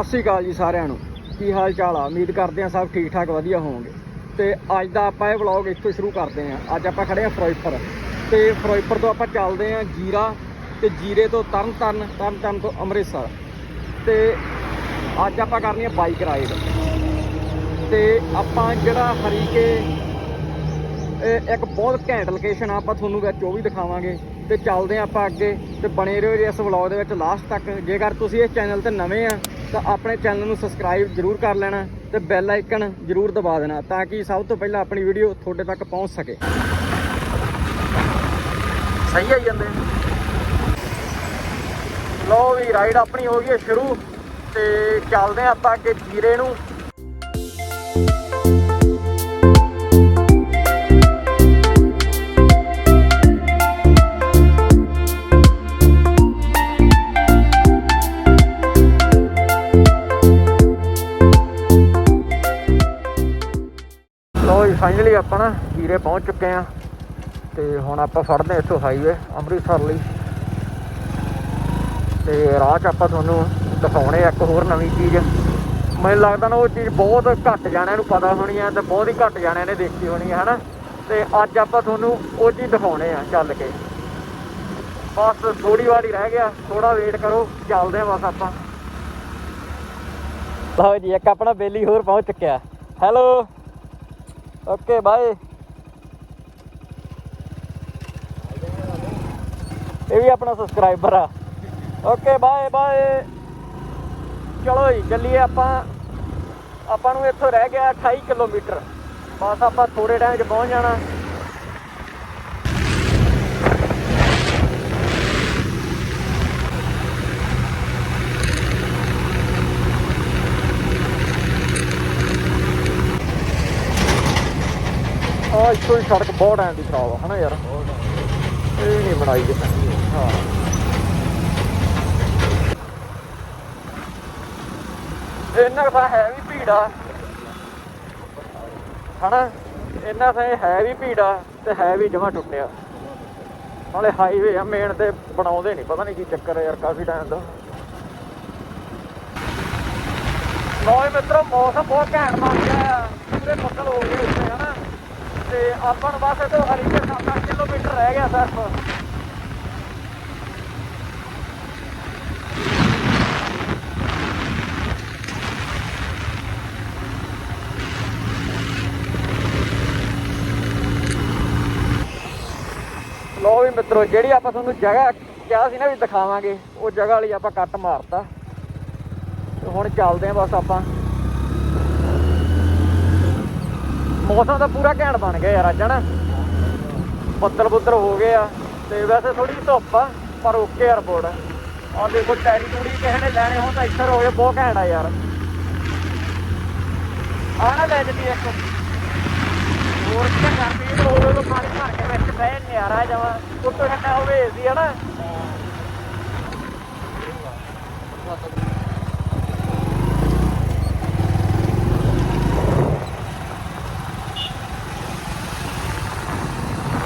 ਸਤਿ ਸ੍ਰੀ ਅਕਾਲ ਜੀ ਸਾਰਿਆਂ ਨੂੰ। ਕੀ ਹਾਲ ਚਾਲ ਆ? ਉਮੀਦ ਕਰਦੇ ਆ ਸਭ ਠੀਕ ਠਾਕ ਵਧੀਆ ਹੋਵੋਗੇ। ਤੇ ਅੱਜ ਦਾ ਆਪਾਂ ਇਹ ਵਲੌਗ ਇੱਥੋਂ ਸ਼ੁਰੂ ਕਰਦੇ ਆ। ਅੱਜ ਆਪਾਂ ਖੜੇ ਆ ਫਿਰੋਜ਼ਪੁਰ। ਤੇ ਫਿਰੋਜ਼ਪੁਰ ਤੋਂ ਆਪਾਂ ਚੱਲਦੇ ਆ ਜੀਰਾ ਤੇ ਜੀਰੇ ਤੋਂ ਤਰਨਤਾਰਨ ਤਰਨਤਾਰਨ ਤੋਂ ਅੰਮ੍ਰਿਤਸਰ। ਤੇ ਅੱਜ ਆਪਾਂ ਕਰਨੀ ਆ ਬਾਈਕ ਰਾਈਡ ਤੇ ਆਪਾਂ ਜਿਹੜਾ ਹਰੀਕੇ ਇੱਕ ਬਹੁਤ ਘੈਂਟ ਲੋਕੇਸ਼ਨ ਆ, ਆਪਾਂ ਤੁਹਾਨੂੰ ਵਿੱਚ ਉਹ ਵੀ ਦਿਖਾਵਾਂਗੇ। ਤੇ ਚੱਲਦੇ ਆ ਆਪਾਂ ਅੱਗੇ। ਤੇ ਬਣੇ ਰਹੋ ਜੀ ਇਸ ਵਲੌਗ ਦੇ ਵਿੱਚ ਲਾਸਟ ਤੱਕ। ਜੇਕਰ ਤੁਸੀਂ ਇਸ ਚੈਨਲ ਤੇ ਨਵੇਂ ਆ ਤਾਂ ਆਪਣੇ ਚੈਨਲ ਨੂੰ ਸਬਸਕ੍ਰਾਈਬ ਜਰੂਰ ਕਰ ਲੈਣਾ ਤੇ ਬੈਲ ਆਈਕਨ ਜਰੂਰ ਦਬਾ ਦੇਣਾ ਤਾਂ ਕਿ ਸਭ ਤੋਂ ਪਹਿਲਾਂ ਆਪਣੀ ਵੀਡੀਓ ਤੁਹਾਡੇ ਤੱਕ ਪਹੁੰਚ ਸਕੇ। ਸਹੀ ਆਈ ਜਾਂਦੇ ਲੋ ਵੀ ਰਾਈਡ ਆਪਣੀ ਹੋ ਗਈ ਹੈ ਸ਼ੁਰੂ ਤੇ ਚੱਲਦੇ ਆ ਆਪਾਂ ਅੱਗੇ ਜੀਰੇ ਨੂੰ। ਫਾਈਨਲੀ ਆਪਾਂ ਨਾ ਹੀਰੇ ਪਹੁੰਚ ਚੁੱਕੇ ਆ ਤੇ ਹੁਣ ਆਪਾਂ ਫੜਦੇ ਹਾਂ ਇੱਥੋਂ ਹਾਈਵੇ ਅੰਮ੍ਰਿਤਸਰ ਲਈ। ਤੇ ਰਾਹ 'ਚ ਆਪਾਂ ਤੁਹਾਨੂੰ ਦਿਖਾਉਣੇ ਆ ਇੱਕ ਹੋਰ ਨਵੀਂ ਚੀਜ਼। ਮੈਨੂੰ ਲੱਗਦਾ ਨਾ ਉਹ ਚੀਜ਼ ਬਹੁਤ ਘੱਟ ਜਾਣਿਆਂ ਨੂੰ ਪਤਾ ਹੋਣੀ ਹੈ ਤੇ ਬਹੁਤ ਹੀ ਘੱਟ ਜਾਣਿਆਂ ਨੇ ਦੇਖੀ ਹੋਣੀ ਹੈ ਹਨਾ? ਤੇ ਅੱਜ ਆਪਾਂ ਤੁਹਾਨੂੰ ਉਹ ਚੀਜ਼ ਦਿਖਾਉਣੇ ਆ ਚੱਲ ਕੇ। ਬਸ ਥੋੜੀ ਵਾਰੀ ਰਹਿ ਗਿਆ ਥੋੜਾ ਵੇਟ ਕਰੋ, ਚੱਲਦੇ ਆ ਬਸ ਆਪਾਂ। ਲਓ ਜੀ, ਇੱਕ ਆਪਣਾ ਬੇਲੀ ਹੋਰ ਪਹੁੰਚ ਚੁੱਕਿਆ। ਹੈਲੋ ਓਕੇ ਬਾਏ ਇਹ ਵੀ ਆਪਣਾ ਸਬਸਕ੍ਰਾਈਬਰ ਆ। ਓਕੇ ਬਾਏ ਬਾਏ ਚਲੋ ਜੀ, ਚੱਲੀਏ ਆਪਾਂ। ਆਪਾਂ ਨੂੰ ਇੱਥੋਂ ਰਹਿ ਗਿਆ 28 ਕਿਲੋਮੀਟਰ। ਬਸ ਆਪਾਂ ਥੋੜੇ ਟਾਈਮ 'ਚ ਪਹੁੰਚ ਜਾਣਾ। ਆ ਇੱਥੋਂ ਦੀ ਸੜਕ ਬਹੁਤ ਐਂ ਦੀ ਖਰਾਬ ਆ, ਹਨਾ ਯਾਰ? ਇਹ ਨਹੀਂ ਬਣਾਈ ਕਿਸੇ ਹਾਂ। ਇਹਨਾਂ ਦਾ ਹੈ ਵੀ ਭੀੜਾ। ਹਨਾ? ਇਹਨਾਂ ਦਾ ਹੈ ਵੀ ਭੀੜਾ ਤੇ ਹੈ ਵੀ ਜਮਾ ਟੁੱਟਿਆ। ਨਾਲੇ ਹਾਈਵੇ ਆ ਮੇਨ ਤੇ ਬਣਾਉਂਦੇ ਨਹੀਂ, ਪਤਾ ਨਹੀਂ ਕੀ ਚੱਕਰ ਹੈ ਯਾਰ, ਕਾਫੀ ਟਾਈਮ ਦਾ ਲੋਏ ਮਿੱਤਰੋ, ਮੌਸਮ ਬਹੁਤ ਘੈਂਟ ਬਣ ਗਿਆ ਪੂਰੇ ਬੱਦਲ ਹੋ ਗਏ ਉੱਤੇ ਹਨਾ? ਤੇ ਆਪਾਂ ਨੂੰ ਬਸ ਇਥੋਂ ਹਰੀਕੇ 7 ਕਿਲੋਮੀਟਰ ਰਹਿ ਗਿਆ ਸਿਰਫ ਲੋ ਵੀ ਮਿੱਤਰੋ, ਜਿਹੜੀ ਆਪਾਂ ਤੁਹਾਨੂੰ ਜਗ੍ਹਾ ਕਿਹਾ ਸੀ ਨਾ ਵੀ ਦਿਖਾਵਾਂਗੇ, ਉਹ ਜਗ੍ਹਾ ਲਈ ਆਪਾਂ ਕੱਟ ਮਾਰਤਾ। ਤੇ ਹੁਣ ਚੱਲਦੇ ਆਂ ਬਸ ਆਪਾਂ। ਮੌਸਮ ਤਾਂ ਪੂਰਾ ਘੈਂਟ ਬਣ ਗਿਆ ਯਾਰ ਅੱਜ, ਹਨਾ? ਬੱਦਲ ਬੁੱਦਰ ਹੋ ਗਏ ਆ, ਤੇ ਵੈਸੇ ਥੋੜੀ ਧੁੱਪ ਆ, ਪਰ ਓਕੇ ਆ ਰਿਪੋਰਟ ਦੇਖੋ, ਟੈਰੀ ਟੂੜੀ ਕਿਸੇ ਨੇ ਲੈਣੇ ਹੋਣ ਤਾਂ ਇੱਧਰ ਹੋਏ ਬਹੁਤ ਘੈਂਟ ਆ ਯਾਰ। ਆ ਨਾ ਲੈ ਜਦੀ ਇੱਕ। ਹੋਰ ਕੀ ਕਰਦੀ ਹੋਵੇ ਤਾਂ ਪਾਣੀ ਭਰ ਕੇ ਵਿੱਚ ਬਹਿ ਨਿਆਰਾ ਜਾਵਾ। ਉੱਤੋਂ ਠੰਡਾ ਹੋਵੇ ਏਸੀ, ਹਨਾ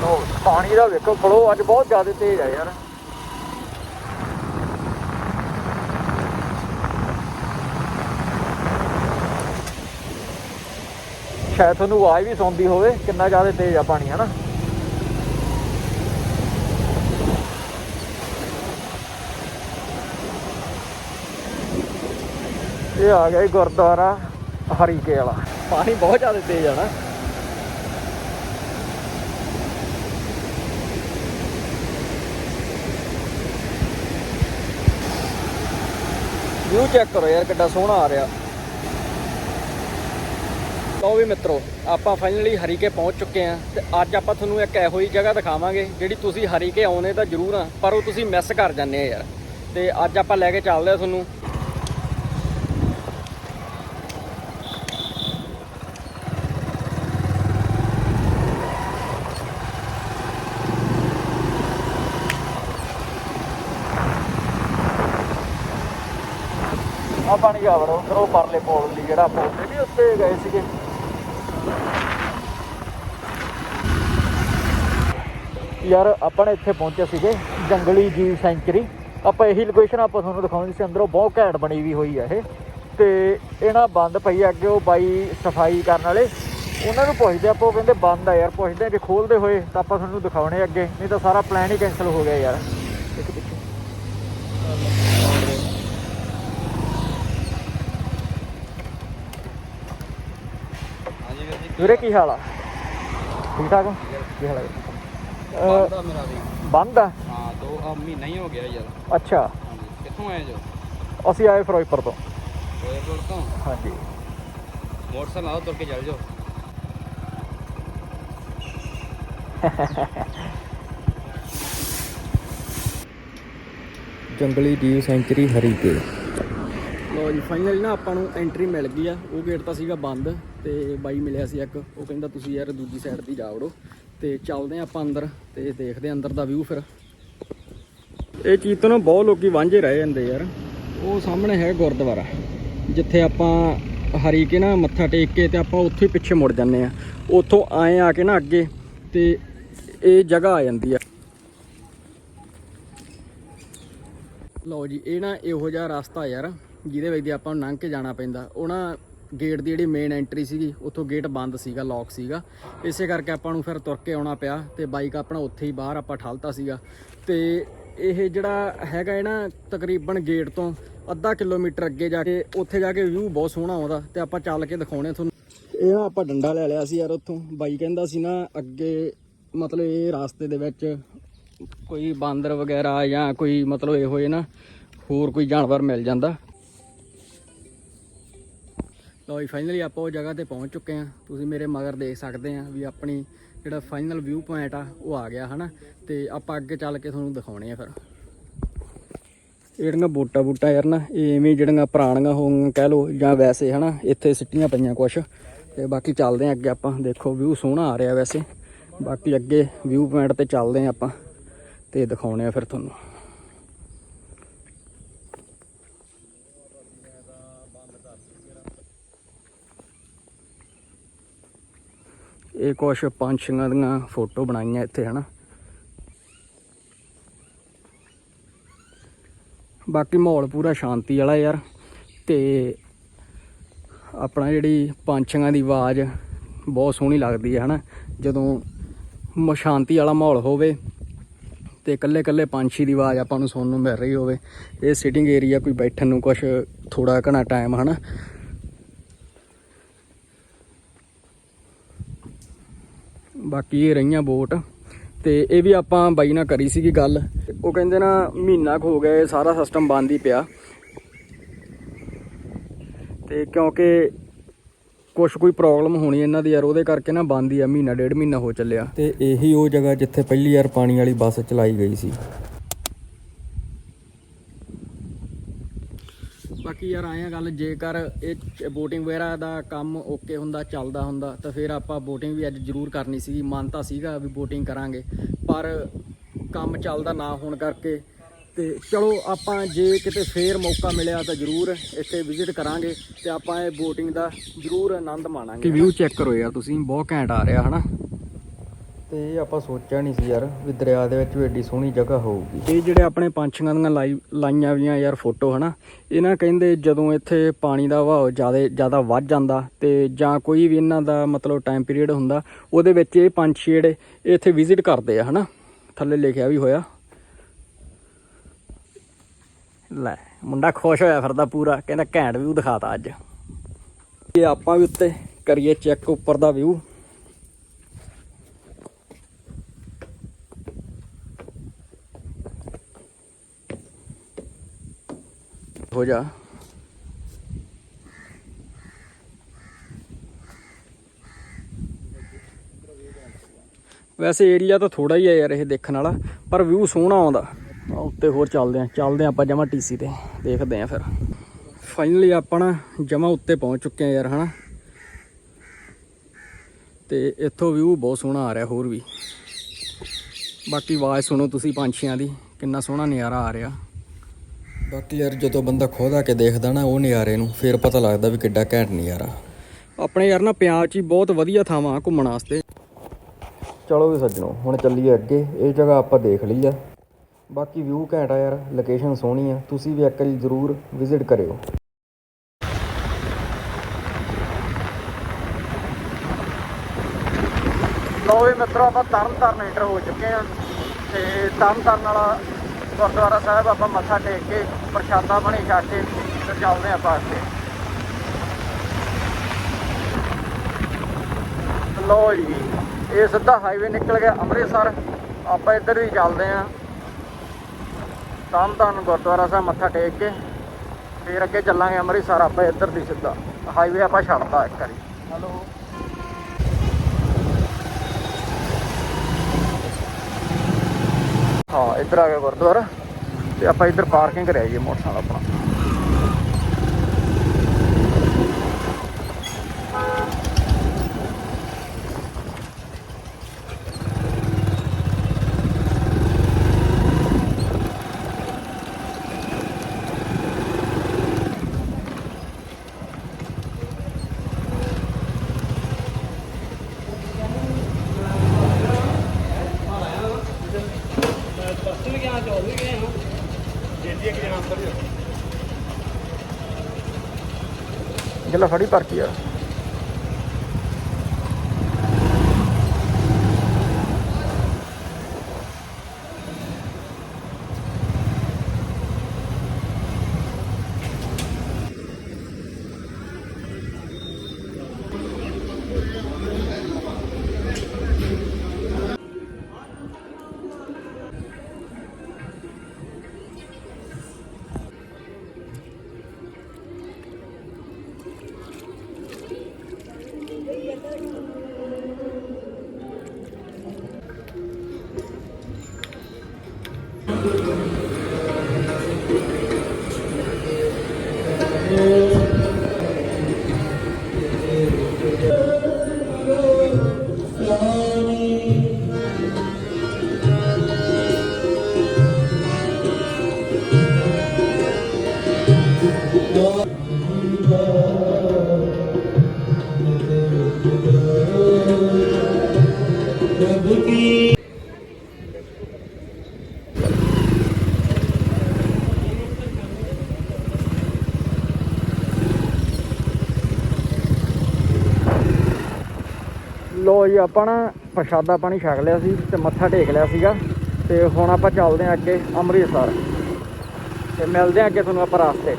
ਉਹ ਪਾਣੀ ਦਾ ਵੇਖੋ ਫਲੋ ਅੱਜ ਬਹੁਤ ਜ਼ਿਆਦਾ ਤੇਜ਼ ਆ ਯਾਰ। ਸ਼ਾਇਦ ਤੁਹਾਨੂੰ ਆਵਾਜ਼ ਵੀ ਸੁਣਦੀ ਹੋਵੇ, ਕਿੰਨਾ ਜ਼ਿਆਦਾ ਤੇਜ਼ ਆ ਪਾਣੀ, ਹਨਾ? ਇਹ ਆ ਗਿਆ ਗੁਰਦੁਆਰਾ ਹਰੀਕੇ ਵਾਲਾ। ਪਾਣੀ ਬਹੁਤ ਜ਼ਿਆਦਾ ਤੇਜ਼ ਆ ਨਾ। ਵਿਊ ਚੈੱਕ ਕਰੋ ਯਾਰ, ਕਿੱਡਾ ਸੋਹਣਾ ਆ ਰਿਹਾ। ਲਓ ਵੀ ਮਿੱਤਰੋ, ਆਪਾਂ ਫਾਈਨਲੀ ਹਰੀਕੇ ਪਹੁੰਚ ਚੁੱਕੇ ਆਂ ਤੇ ਅੱਜ ਆਪਾਂ ਤੁਹਾਨੂੰ ਇੱਕ ਇਹੋ ਜਿਹੀ ਜਗ੍ਹਾ ਦਿਖਾਵਾਂਗੇ, ਜਿਹੜੀ ਤੁਸੀਂ ਹਰੀਕੇ ਆਉਨੇ ਤਾਂ ਜ਼ਰੂਰ ਆ, ਪਰ ਉਹ ਤੁਸੀਂ ਮਿਸ ਕਰ ਜਾਂਦੇ ਆ ਯਾਰ। ਤੇ ਅੱਜ ਆਪਾਂ ਲੈ ਕੇ ਚੱਲਦੇ ਆ ਤੁਹਾਨੂੰ। ਆਪਾਂ ਨਹੀਂ ਵੜੋ ਉਧਰ ਉਹ ਪਰਲੇ ਪੋਲ ਦੀ ਜਿਹੜਾ ਆਪਾਂ ਉੱਥੇ ਨਹੀਂ ਉੱਤੇ ਗਏ ਸੀਗੇ। ਯਾਰ, ਆਪਾਂ ਨੇ ਇੱਥੇ ਪਹੁੰਚੇ ਸੀਗੇ, ਜੰਗਲੀ ਜੀਵ ਸੈਂਚਰੀ। ਆਪਾਂ ਇਹੀ ਲੋਕੇਸ਼ਨ ਆਪਾਂ ਤੁਹਾਨੂੰ ਦਿਖਾਉਣੀ ਸੀ, ਅੰਦਰੋਂ ਬਹੁਤ ਘੈਂਟ ਬਣੀ ਵੀ ਹੋਈ ਆ ਇਹ। ਤੇ ਇਹਨਾਂ ਬੰਦ ਪਈ ਆ ਅੱਗੇ, ਉਹ ਬਾਈ ਸਫ਼ਾਈ ਕਰਨ ਵਾਲੇ। ਉਹਨਾਂ ਨੂੰ ਪੁੱਛਦੇ ਆਪਾਂ, ਉਹ ਕਹਿੰਦੇ ਬੰਦ ਆ ਯਾਰ, ਪੁੱਛਦੇ ਆ ਜੇ ਖੋਲਦੇ ਹੋਏ ਤਾਂ ਆਪਾਂ ਤੁਹਾਨੂੰ ਦਿਖਾਉਣੇ ਅੱਗੇ, ਨਹੀਂ ਤਾਂ ਸਾਰਾ ਪਲਾਨ ਹੀ ਕੈਨਸਲ ਹੋ ਗਿਆ ਯਾਰ ਇੱਕ ਪਿੱਛੇ ਹਾਂਜੀ ਵੀਰ ਕੀ ਹਾਲ ਆ? ਠੀਕ ਠਾਕ ਹੋ? ਕੀ ਹਾਲ ਆ ਬੰਦਾ ਮੇਰਾ ਵੀ। ਬੰਦ ਆ? ਹਾਂ ਦੋ ਆ ਮਹੀਨਾ ਹੀ ਹੋ ਗਿਆ ਯਾਰ। ਅੱਛਾ। ਹਾਂਜੀ ਕਿੱਥੋਂ ਆਏ ਜੋ? ਅਸੀਂ ਆਏ ਫਿਰੋਜ਼ਪੁਰ ਤੋਂ। ਹੋਏਪੁਰ ਤੋਂ? ਹਾਂਜੀ। ਮੋਟਰਸਾਈਕਲ ਆਓ ਤੁਰ ਕੇ ਚੱਲ ਜਾਓ। ਜੰਗਲੀ ਜੀਵ ਸੈਂਚਰੀ ਹਰੀਕੇ ਲੋ ਜੀ ਫਾਈਨਲੀ ਨਾ ਆਪਾਂ ਨੂੰ ਐਂਟਰੀ ਮਿਲ ਗਈ ਆ। ਉਹ ਗੇਟ ਤਾਂ ਸੀਗਾ ਬੰਦ ਤੇ ਬਾਈ ਮਿਲਿਆ ਸੀ ਇੱਕ। ਉਹ ਕਹਿੰਦਾ, ਤੁਸੀਂ ਯਾਰ ਦੂਜੀ ਸਾਈਡ ਦੀ ਜਾ ਵੜੋ। ਤੇ ਚੱਲਦੇ ਆ ਆਪਾਂ ਅੰਦਰ ਤੇ ਦੇਖਦੇ ਆ ਅੰਦਰ ਦਾ ਵਿਊ ਫਿਰ। ਇਹ ਚੀਜ਼ ਤੋਂ ਨਾ ਬਹੁਤ ਲੋਕੀ ਵਾਂਝੇ ਰਹਿ ਜਾਂਦੇ ਯਾਰ। ਉਹ ਸਾਹਮਣੇ ਹੈ ਗੁਰਦੁਆਰਾ, ਜਿੱਥੇ ਆਪਾਂ ਹਰੀ ਕੇ ਨਾ ਮੱਥਾ ਟੇਕ ਕੇ ਤੇ ਆਪਾਂ ਉੱਥੇ ਹੀ ਪਿੱਛੇ ਮੁੜ ਜਾਂਦੇ ਆ ਉੱਥੋਂ ਆਏ ਆ ਕੇ ਨਾ ਅੱਗੇ ਤੇ ਇਹ ਜਗ੍ਹਾ ਆ ਜਾਂਦੀ ਆ। ਲਓ ਜੀ, ਇਹ ਨਾ ਇਹੋ ਜਿਹਾ ਰਸਤਾ ਯਾਰ। ਜਿਹਦੇ ਵਿੱਚ ਦੀ ਆਪਾਂ ਨੂੰ ਲੰਘ ਕੇ ਜਾਣਾ ਪੈਂਦਾ। ਉਹ ਨਾ ਗੇਟ ਦੀ ਜਿਹੜੀ ਮੇਨ ਐਂਟਰੀ ਸੀਗੀ, ਉੱਥੋਂ ਗੇਟ ਬੰਦ ਸੀਗਾ ਲੌਕ ਸੀਗਾ। ਇਸੇ ਕਰਕੇ ਆਪਾਂ ਨੂੰ ਫਿਰ ਤੁਰ ਕੇ ਆਉਣਾ ਪਿਆ ਤੇ ਬਾਈਕ ਆਪਣਾ ਉੱਥੇ ਹੀ ਬਾਹਰ ਆਪਾਂ ਠਾਲਤਾ ਸੀਗਾ। ਤੇ ਇਹ ਜਿਹੜਾ ਹੈਗਾ ਇਹ ਨਾ ਤਕਰੀਬਨ ਗੇਟ ਤੋਂ ਅੱਧਾ ਕਿਲੋਮੀਟਰ ਅੱਗੇ ਜਾ ਕੇ, ਉੱਥੇ ਜਾ ਕੇ ਵਿਊ ਬਹੁਤ ਸੋਹਣਾ ਆਉਂਦਾ ਤੇ ਆਪਾਂ ਚੱਲ ਕੇ ਦਿਖਾਉਣੇ ਤੁਹਾਨੂੰ। ਇਹ ਨਾ ਆਪਾਂ ਡੰਡਾ ਲੈ ਲਿਆ ਸੀ ਯਾਰ ਉੱਥੋਂ। ਬਾਈ ਕਹਿੰਦਾ ਸੀ ਨਾ ਅੱਗੇ ਮਤਲਬ ਇਹ ਰਾਸਤੇ ਦੇ ਵਿੱਚ ਕੋਈ ਬਾਂਦਰ ਵਗੈਰਾ ਜਾਂ ਕੋਈ ਮਤਲਬ ਇਹੋ ਜਿਹੇ ਨਾ ਹੋਰ ਕੋਈ ਜਾਨਵਰ ਮਿਲ ਜਾਂਦਾ। ਲਓ ਜੀ ਫਾਈਨਲੀ ਆਪਾਂ ਉਹ ਜਗ੍ਹਾ ਤੇ ਪਹੁੰਚ ਚੁੱਕੇ ਹਾਂ। ਤੁਸੀਂ ਮੇਰੇ ਮਗਰ ਦੇਖ ਸਕਦੇ ਆ ਵੀ ਆਪਣੀ ਜਿਹੜਾ ਫਾਈਨਲ ਵਿਊ ਪੁਆਇੰਟ ਆ, ਉਹ ਆ ਗਿਆ, ਹਨਾ? ਤੇ ਆਪਾਂ ਅੱਗੇ ਚੱਲ ਕੇ ਤੁਹਾਨੂੰ ਦਿਖਾਉਣੇ ਆ ਫਿਰ। ਜਿਹੜੀਆਂ ਬੂਟਾ ਬੂਟਾ ਯਾਰ ਨਾ, ਇਹ ਐਵੇਂ ਜਿਹੜੀਆਂ ਪੁਰਾਣੀਆਂ ਹੋਣ ਕਹਿ ਲੋ ਜਾਂ ਵੈਸੇ, ਹਨਾ? ਇੱਥੇ ਸਿੱਟੀਆਂ ਪਈਆਂ ਕੁਛ। ਤੇ ਬਾਕੀ ਚੱਲਦੇ ਆ ਅੱਗੇ ਆਪਾਂ। ਦੇਖੋ ਵਿਊ ਸੋਹਣਾ ਆ ਰਿਹਾ ਵੈਸੇ। ਬਾਕੀ ਅੱਗੇ ਵਿਊ ਪੁਆਇੰਟ ਤੇ ਚੱਲਦੇ ਆ ਆਪਾਂ। ਤੇ ਦਿਖਾਉਣੇ ਆ ਫਿਰ ਤੁਹਾਨੂੰ। ਇਹ ਕੁਛ ਪੰਛੀਆਂ ਦੀਆਂ ਫੋਟੋ ਬਣਾਈਆਂ ਇੱਥੇ, ਹਨਾ। ਬਾਕੀ ਮਾਹੌਲ ਪੂਰਾ ਸ਼ਾਂਤੀ ਵਾਲਾ ਯਾਰ, ਤੇ ਆਪਣਾ ਜਿਹੜੀ ਪੰਛੀਆਂ ਦੀ ਆਵਾਜ਼ ਬਹੁਤ ਸੋਹਣੀ ਲੱਗਦੀ ਹੈ, ਹਨਾ। ਜਦੋਂ ਸ਼ਾਂਤੀ ਵਾਲਾ ਮਾਹੌਲ ਹੋਵੇ ਤੇ ਇਕੱਲੇ ਇਕੱਲੇ ਪੰਛੀ ਦੀ ਆਵਾਜ਼ ਆਪਾਂ ਨੂੰ ਸੁਣਨ ਨੂੰ ਮਿਲ ਰਹੀ ਹੋਵੇ। ਇਹ ਸਿਟਿੰਗ ਏਰੀਆ ਕੋਈ ਬੈਠਣ ਨੂੰ ਕੁਝ ਥੋੜਾ ਘਣਾ ਟਾਈਮ ਹਨਾ। ਬਾਕੀ ਇਹ ਰਹੀਆਂ ਬੋਟ ਤੇ ਇਹ ਵੀ ਆਪਾਂ ਬਾਈ ਨਾਲ ਕਰੀ ਸੀਗੀ ਗੱਲ। ਉਹ ਕਹਿੰਦੇ ਨਾ ਮਹੀਨਾ ਕੁ ਹੋ ਗਿਆ, ਇਹ ਸਾਰਾ ਸਿਸਟਮ ਬੰਦ ਹੀ ਪਿਆ। ਤੇ ਕਿਉਂਕਿ ਕੁਛ ਕੋਈ ਪ੍ਰੋਬਲਮ ਹੋਣੀ ਇਹਨਾਂ ਦੀ ਯਾਰ, ਉਹਦੇ ਕਰਕੇ ਨਾ ਬੰਦ ਹੀ ਆ, ਮਹੀਨਾ ਡੇਢ ਮਹੀਨਾ ਹੋ ਚੱਲਿਆ। ਤੇ ਇਹੀ ਉਹ ਜਗ੍ਹਾ ਜਿੱਥੇ ਪਹਿਲੀ ਵਾਰ ਪਾਣੀ ਵਾਲੀ ਬੱਸ ਚਲਾਈ ਗਈ ਸੀ। ਬਾਕੀ ਯਾਰ ਆਇਆ ਗੱਲ, ਜੇਕਰ ਇਹ ਬੋਟਿੰਗ ਵਗੈਰਾ ਦਾ ਕੰਮ ਓਕੇ ਹੁੰਦਾ, ਚੱਲਦਾ ਹੁੰਦਾ, ਤਾਂ ਫਿਰ ਆਪਾਂ ਬੋਟਿੰਗ ਵੀ ਅੱਜ ਜ਼ਰੂਰ ਕਰਨੀ ਸੀਗੀ। ਮਨ ਤਾਂ ਸੀਗਾ ਵੀ ਬੋਟਿੰਗ ਕਰਾਂਗੇ, ਪਰ ਕੰਮ ਚੱਲਦਾ ਨਾ ਹੋਣ ਕਰਕੇ। ਤੇ ਚਲੋ, ਆਪਾਂ ਜੇ ਕਿਤੇ ਫੇਰ ਮੌਕਾ ਮਿਲਿਆ ਤਾਂ ਜ਼ਰੂਰ ਇੱਥੇ ਵਿਜ਼ਿਟ ਕਰਾਂਗੇ ਤੇ ਆਪਾਂ ਇਹ ਬੋਟਿੰਗ ਦਾ ਜ਼ਰੂਰ ਆਨੰਦ ਮਾਣਾਂਗੇ। ਵਿਊ ਚੈੱਕ ਕਰੋ ਯਾਰ ਤੁਸੀਂ, ਬਹੁਤ ਘੈਂਟ ਆ ਰਿਹਾ, ਹਨਾ? ਤੇ ਇਹ ਆਪਾਂ ਸੋਚਿਆ ਨਹੀਂ ਸੀ ਯਾਰ ਵੀ ਦਰਿਆ ਦੇ ਵਿੱਚ ਵੀ ਏਡੀ ਸੋਹਣੀ ਜਗ੍ਹਾ ਹੋਊਗੀ। ਇਹ ਜਿਹੜੇ ਆਪਣੇ ਪੰਛੀਆਂ ਦੀਆਂ ਲਾਈ ਲਾਈਆਂ ਵੀਆਂ ਯਾਰ ਫੋਟੋ, ਹਨਾ, ਇਹ ਨਾ ਕਹਿੰਦੇ ਜਦੋਂ ਇੱਥੇ ਪਾਣੀ ਦਾ ਵਹਾਅ ਜ਼ਿਆਦਾ ਜ਼ਿਆਦਾ ਵੱਧ ਜਾਂਦਾ ਤੇ ਜਾਂ ਕੋਈ ਵੀ ਇਹਨਾਂ ਦਾ ਮਤਲਬ ਟਾਈਮ ਪੀਰੀਅਡ ਹੁੰਦਾ, ਉਹਦੇ ਵਿੱਚ ਇਹ ਪੰਛੀ ਜਿਹੜੇ ਇਹ ਇੱਥੇ ਵਿਜ਼ਿਟ ਕਰਦੇ ਆ, ਹਨਾ, ਥੱਲੇ ਲਿਖਿਆ ਵੀ ਹੋਇਆ। ਲੈ, ਮੁੰਡਾ ਖੁਸ਼ ਹੋਇਆ ਫਿਰਦਾ ਪੂਰਾ, ਕਹਿੰਦਾ ਘੈਂਟ ਵਿਊ ਦਿਖਾਤਾ ਅੱਜ। ਇਹ ਆਪਾਂ ਵੀ ਉੱਤੇ ਕਰੀਏ ਚੈੱਕ ਉੱਪਰ ਦਾ ਵਿਊ ਹੋ ਜਾ। ਵੈਸੇ ਏਰੀਆ ਤਾਂ ਥੋੜਾ ਹੀ ਹੈ ਯਾਰ ਇਹ ਦੇਖਣ ਵਾਲਾ, ਪਰ ਵਿਊ ਸੋਹਣਾ ਆਉਂਦਾ। ਉੱਤੇ ਹੋਰ ਚੱਲਦੇ ਆ ਚੱਲਦੇ ਆ ਆਪਾਂ ਜਮਾ ਟੀਸੀ ਤੇ, ਦੇਖਦੇ ਆ ਫਿਰ। ਫਾਈਨਲੀ ਆਪਾਂ ਨਾ ਜਮਾ ਉੱਤੇ ਪਹੁੰਚ ਚੁੱਕੇ ਆ ਯਾਰ, ਹਨਾ? ਤੇ ਇੱਥੋਂ ਵਿਊ ਬਹੁਤ ਸੋਹਣਾ ਆ ਰਿਹਾ ਹੋਰ ਵੀ। ਬਾਕੀ ਆਵਾਜ਼ ਸੁਣੋ ਤੁਸੀਂ ਪੰਛੀਆਂ ਦੀ, ਕਿੰਨਾ ਸੋਹਣਾ ਨਜ਼ਾਰਾ ਆ ਰਿਹਾ। ਬਾਕੀ ਯਾਰ ਜਦੋਂ ਬੰਦਾ ਖੋਦਾ ਕੇ ਦੇਖਦਾ ਨਾ ਉਹ ਨਜ਼ਾਰੇ ਨੂੰ ਫਿਰ ਪਤਾ ਲੱਗਦਾ ਵੀ ਕਿੱਡਾ ਘੈਂਟ ਨਜ਼ਾਰਾ। ਆਪਣੇ ਯਾਰ ਨਾ ਪੰਜਾਬ 'ਚ ਹੀ ਬਹੁਤ ਵਧੀਆ ਥਾਵਾਂ ਘੁੰਮਣ ਵਾਸਤੇ। ਚਲੋ ਵੀ ਸੱਜਣੋ ਹੁਣ ਚੱਲੀਏ ਅੱਗੇ ਇਹ ਜਗ੍ਹਾ ਆਪਾਂ ਦੇਖ ਲਈ ਆ। ਬਾਕੀ ਵਿਊ ਘੈਂਟ ਆ ਯਾਰ ਲੋਕੇਸ਼ਨ ਸੋਹਣੀ ਆ ਤੁਸੀਂ ਵੀ ਇੱਕ ਵਾਰੀ ਜ਼ਰੂਰ ਵਿਜ਼ਿਟ ਕਰਿਓ। ਲੋ ਵੀ ਆਪਾਂ ਤਰਨ ਤਰਨ ਐਂਟਰ ਹੋ ਚੁੱਕੇ ਆ। ਤੇ ਤਰਨ ਤਰਨ ਵਾਲਾ ਗੁਰਦੁਆਰਾ ਸਾਹਿਬ ਆਪਾਂ ਮੱਥਾ ਟੇਕ ਕੇ ਪ੍ਰਸ਼ਾਦਾ ਬਣੀ ਛਕ ਕੇ ਫਿਰ ਚੱਲਦੇ ਆਪਾਂ ਅੱਗੇ ਲੋ ਜੀ, ਇਹ ਸਿੱਧਾ ਹਾਈਵੇ ਨਿਕਲ ਗਿਆ ਅੰਮ੍ਰਿਤਸਰ। ਆਪਾਂ ਇੱਧਰ ਹੀ ਚੱਲਦੇ ਆ ਤਰਨ ਤਾਰਨ ਗੁਰਦੁਆਰਾ ਸਾਹਿਬ ਮੱਥਾ ਟੇਕ ਕੇ। ਫਿਰ ਅੱਗੇ ਚੱਲਾਂਗੇ ਅੰਮ੍ਰਿਤਸਰ, ਆਪਾਂ ਇੱਧਰ ਦੀ ਸਿੱਧਾ। ਹਾਈਵੇ ਆਪਾਂ ਛੱਡਦਾ ਇੱਕ ਵਾਰੀ। ਹਲੋ। ਹਾਂ ਇੱਧਰ ਆ ਗਿਆ ਗੁਰਦੁਆਰਾ ਤੇ ਆਪਾਂ ਇੱਧਰ ਪਾਰਕਿੰਗ ਕਰਿਆ ਜੀ ਮੋਟਰਸਾਈਕਲ ਆਪਣਾ। ਜਿਹੜਾ ਫੜੀ ਪਰਚੀ ਯਾਰ ਲੋ ਜੀ, ਆਪਾਂ ਨਾ ਪ੍ਰਸ਼ਾਦਾ ਪਾਣੀ ਛਕ ਲਿਆ ਸੀ ਤੇ ਮੱਥਾ ਟੇਕ ਲਿਆ ਸੀਗਾ। ਤੇ ਹੁਣ ਆਪਾਂ ਚੱਲਦੇ ਹਾਂ ਅੱਗੇ ਅੰਮ੍ਰਿਤਸਰ। ਤੇ ਮਿਲਦੇ ਹਾਂ ਅੱਗੇ ਤੁਹਾਨੂੰ ਆਪਾਂ ਰਾਸਤੇ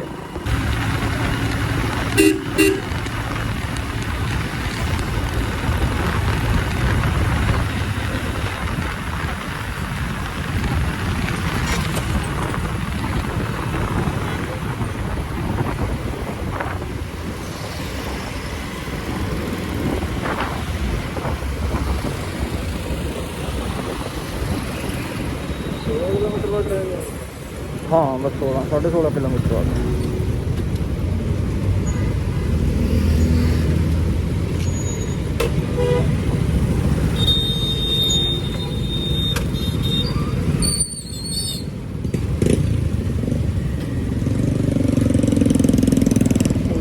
'ਚ ਹਾਂ ਬਸ 16 16.5 ਕਿਲੋਮੀਟਰ ਬਾਅਦ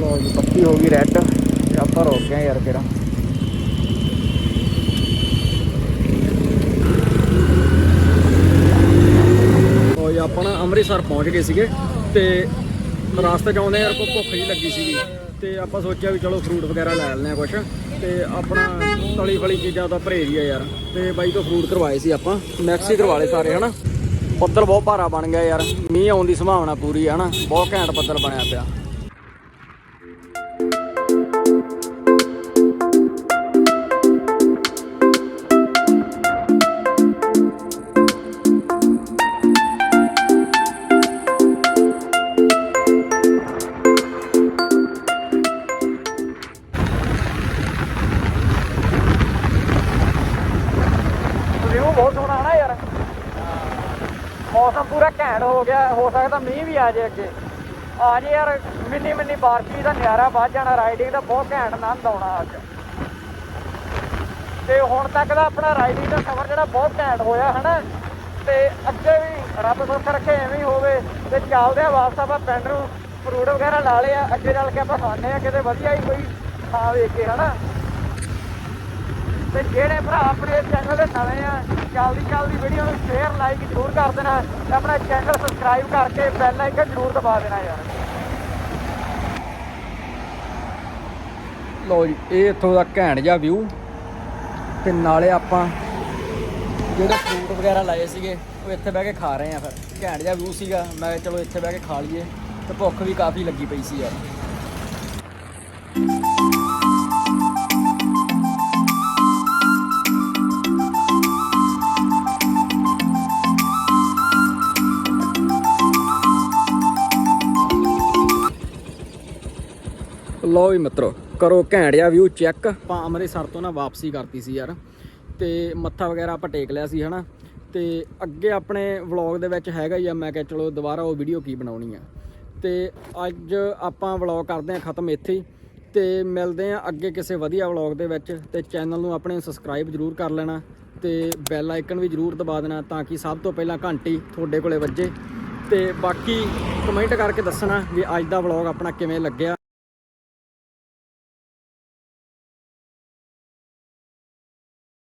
ਲੋ ਜੀ ਬੱਤੀ ਹੋ ਗਈ ਰੈੱਡ ਤੇ ਆਪਾਂ ਰੁਕ ਗਏ ਯਾਰ ਕਿਹੜਾ ਉਹ ਜੀ ਆਪਾਂ ਨਾ ਅੰਮ੍ਰਿਤਸਰ ਪਹੁੰਚ ਗਏ ਸੀਗੇ ਤੇ ਰਾਸਤੇ 'ਚ ਆਉਂਦੇ ਯਾਰ ਕੋ ਭੁੱਖ ਜੀ ਲੱਗੀ ਸੀਗੀ। ਤੇ ਆਪਾਂ ਸੋਚਿਆ ਵੀ ਚਲੋ ਫਰੂਟ ਵਗੈਰਾ ਲੈ ਲੈਂਦੇ ਆ ਕੁਛ। ਤੇ ਆਪਣਾ ਤਲੀ ਫਲੀ ਚੀਜ਼ਾਂ ਦਾ ਪਰਹੇਜ਼ ਹੀ ਆ ਯਾਰ। ਤੇ ਬਾਈ ਤੋਂ ਫਰੂਟ ਕਰਵਾਏ ਸੀ ਆਪਾਂ। ਮੈਕਸੀ ਕਰਵਾ ਲਏ ਸਾਰੇ, ਹਨਾ? ਬੱਦਲ ਬਹੁਤ ਭਾਰਾ ਬਣ ਗਿਆ ਯਾਰ। ਮੀਂਹ ਆਉਣ ਦੀ ਸੰਭਾਵਨਾ ਪੂਰੀ ਹੈ ਹਨਾ? ਬਹੁਤ ਘੈਂਟ ਬੱਦਲ ਬਣਿਆ ਪਿਆ। ਗਿਆ ਮੀਂਹ ਵੀ ਆ ਜੇ ਅੱਗੇ। ਆ ਜੇ ਯਾਰ, ਮਿੰਨੀ ਮਿੰਨੀ ਬਾਰਸ਼ੀ ਦਾ ਨਿਆਰਾ ਵੱਜ ਜਾਣਾ ਰਾਈਡਿੰਗ ਦਾ ਬਹੁਤ ਘੈਂਟ ਆਨੰਦ ਆਉਣਾ ਅੱਜ। ਤੇ ਹੁਣ ਤੱਕ ਦਾ ਆਪਣਾ ਰਾਈਡਿੰਗ ਦਾ ਸਫ਼ਰ ਜਿਹੜਾ ਬਹੁਤ ਘੈਂਟ ਹੋਇਆ, ਹਨਾ? ਤੇ ਅੱਗੇ ਵੀ ਰੱਬ ਸੁੱਖ ਰੱਖੇ ਐਵੇਂ ਹੀ ਹੋਵੇ, ਤੇ ਚੱਲਦੇ ਆ ਵਾਪਸ ਆਪਾਂ ਪਿੰਡ ਨੂੰ ਫਰੂਟ ਵਗੈਰਾ ਲਾ ਲਿਆ, ਅੱਗੇ ਚੱਲ ਕੇ ਆਪਾਂ ਖਾਣੇ ਆ ਕਿਤੇ ਵਧੀਆ ਹੀ ਕੋਈ ਥਾਂ ਵੇਖ ਕੇ, ਹਨਾ? ਤੇ ਜਿਹੜੇ ਭਰਾ ਆਪਣੇ ਚੈਨਲ ਦੇ ਨਵੇਂ ਆ ਜਲਦੀ ਜਲਦੀ ਵੀਡੀਓ ਨੂੰ ਸ਼ੇਅਰ ਲਾਈਕ ਜ਼ਰੂਰ ਕਰ ਦੇਣਾ ਤੇ ਆਪਣਾ ਚੈਨਲ ਸਬਸਕ੍ਰਾਈਬ ਕਰਕੇ ਬੈਲ ਆਈਕਨ ਜ਼ਰੂਰ ਦਬਾ ਦੇਣਾ ਯਾਰ। ਲੋ ਜੀ, ਇਹ ਇੱਥੋਂ ਦਾ ਘੈਂਟ ਜਿਹਾ ਵਿਊ ਤੇ ਨਾਲੇ ਆਪਾਂ ਜਿਹੜੇ ਫਰੂਟ ਵਗੈਰਾ ਲਾਏ ਸੀਗੇ, ਉਹ ਇੱਥੇ ਬਹਿ ਕੇ ਖਾ ਰਹੇ ਆ ਫਿਰ। ਘੈਂਟ ਜਿਹਾ ਵਿਊ ਸੀਗਾ, ਮੈਂ ਚਲੋ ਇੱਥੇ ਬਹਿ ਕੇ ਖਾ ਲਈਏ ਤੇ ਭੁੱਖ ਵੀ ਕਾਫੀ ਲੱਗੀ ਪਈ ਸੀ ਯਾਰ। ਲਓ ਵੀ ਮਿੱਤਰੋ, ਕਰੋ ਘੈਂਟ ਜਿਹਾ ਵਿਊ ਚੈੱਕ ਆਪਾਂ ਅੰਮ੍ਰਿਤਸਰ ਤੋਂ ਨਾ ਵਾਪਸੀ ਕਰਤੀ ਸੀ ਯਾਰ। ਤੇ ਮੱਥਾ ਵਗੈਰਾ ਆਪਾਂ ਟੇਕ ਲਿਆ ਸੀ, ਹਨਾ। ਤੇ ਅੱਗੇ ਆਪਣੇ ਵਲੌਗ ਦੇ ਵਿੱਚ ਹੈਗਾ ਹੀ ਆ, ਮੈਂ ਕਿਹਾ ਚਲੋ ਦੁਬਾਰਾ ਉਹ ਵੀਡੀਓ ਕੀ ਬਣਾਉਣੀ ਆ। ਤੇ ਅੱਜ ਆਪਾਂ ਵਲੌਗ ਕਰਦੇ ਆ ਖਤਮ ਇੱਥੇ ਹੀ। ਤੇ ਮਿਲਦੇ ਆ ਅੱਗੇ ਕਿਸੇ ਵਧੀਆ ਵਲੌਗ ਦੇ ਵਿੱਚ। ਤੇ ਚੈਨਲ ਨੂੰ ਆਪਣੇ ਸਬਸਕ੍ਰਾਈਬ ਜਰੂਰ ਕਰ ਲੈਣਾ। ਤੇ ਬੈਲ ਆਈਕਨ ਵੀ ਜਰੂਰ ਦਬਾ ਦੇਣਾ ਤਾਂ ਕਿ ਸਭ ਤੋਂ ਪਹਿਲਾਂ ਘੰਟੀ ਤੁਹਾਡੇ ਕੋਲੇ ਵੱਜੇ। ਤੇ ਬਾਕੀ ਕਮੈਂਟ ਕਰਕੇ ਦੱਸਣਾ ਵੀ ਅੱਜ ਦਾ ਵਲੌਗ ਆਪਣਾ ਕਿਵੇਂ ਲੱਗਿਆ।